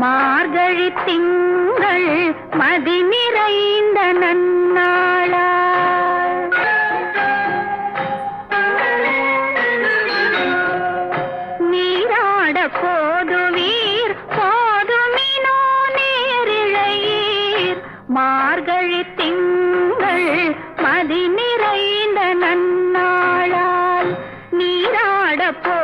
மார்கழி திங்கள் மதி நிறைந்த நன்னாள? நீராட போதுவீர் போதுமினோ நேரிழையீர். மார்கழி திங்கள் மதி நிறைந்த நன்னாளால் நீராட போ